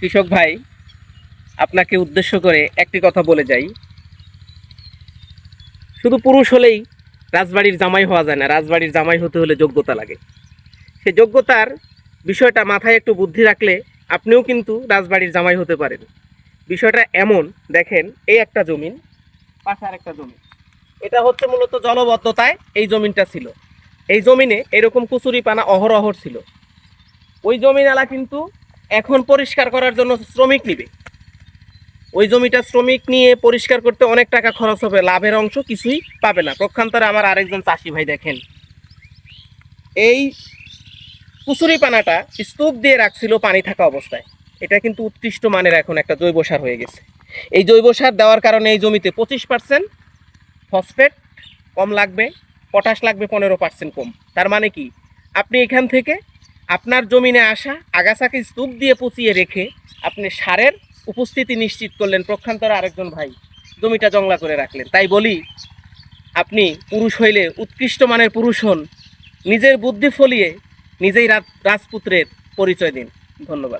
কৃষক ভাই, আপনাকে উদ্দেশ্য করে একটি কথা বলে যাই। শুধু পুরুষ হলেই রাজবাড়ির জামাই হওয়া যায় না, রাজবাড়ির জামাই হতে হলে যোগ্যতা লাগে। সে যোগ্যতার বিষয়টা মাথায় একটু বুদ্ধি রাখলে আপনিও কিন্তু রাজবাড়ির জামাই হতে পারেন। বিষয়টা এমন, দেখেন, এই একটা জমিন, পাশে আর একটা জমিন। এটা হচ্ছে মূলত জলবদ্ধতায় এই জমিনটা ছিল। এই জমিনে এরকম কুচুরি পানা অহরহর ছিল। ওই জমিনালা কিন্তু এখন পরিষ্কার করার জন্য শ্রমিক নিবে। ওই জমিটা শ্রমিক নিয়ে পরিষ্কার করতে অনেক টাকা খরচ হবে, লাভের অংশ কিছুই পাবে না। প্রক্ষান্তরে আমার আরেকজন চাষি ভাই দেখেন। এই কুচুরি পানাটা স্তূপ দিয়ে রাখছিল পানি থাকা অবস্থায়। এটা কিন্তু উৎকৃষ্ট মানের এখন একটা জৈব সার হয়ে গেছে। এই জৈব সার দেওয়ার কারণে এই জমিতে পঁচিশ পার্সেন্ট ফসফেট কম লাগবে পটাশ লাগবে পনেরো পার্সেন্ট কম। তার মানে কি? আপনি এখান থেকে আপনার জমিনে আসা, আগাছাকে স্তূপ দিয়ে পচিয়ে রেখে আপনি সারের উপস্থিতি নিশ্চিত করলেন। প্রক্ষান্তরে আরেকজন ভাই জমিটা জংলা করে রাখলেন। তাই বলি, আপনি পুরুষ হইলে উৎকৃষ্ট মানের পুরুষ হন, নিজের বুদ্ধি ফলিয়ে নিজেই রাজ- রাজপুত্রের পরিচয় দিন। ধন্যবাদ।